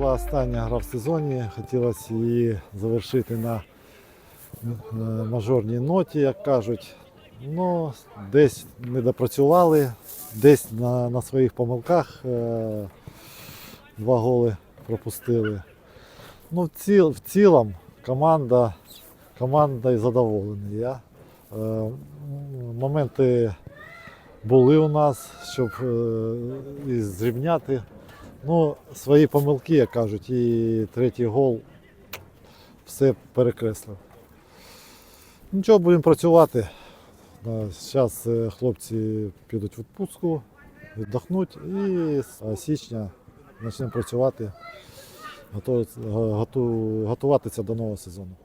остання гра в сезоні. Хотілося її завершити на е, мажорній ноті, як кажуть. Ну, десь не допрацювали, десь на, на своїх помилках е, два голи пропустили. Ну, в, ціл, в цілому команда, команда і задоволений. Я. Е, моменти були у нас, щоб зрівняти. Ну, свої помилки, як кажуть, і третій гол все перекреслив. Нічого, будемо працювати. Зараз хлопці підуть в відпустку, віддохнуть і з січня почнемо працювати, готуватися до нового сезону.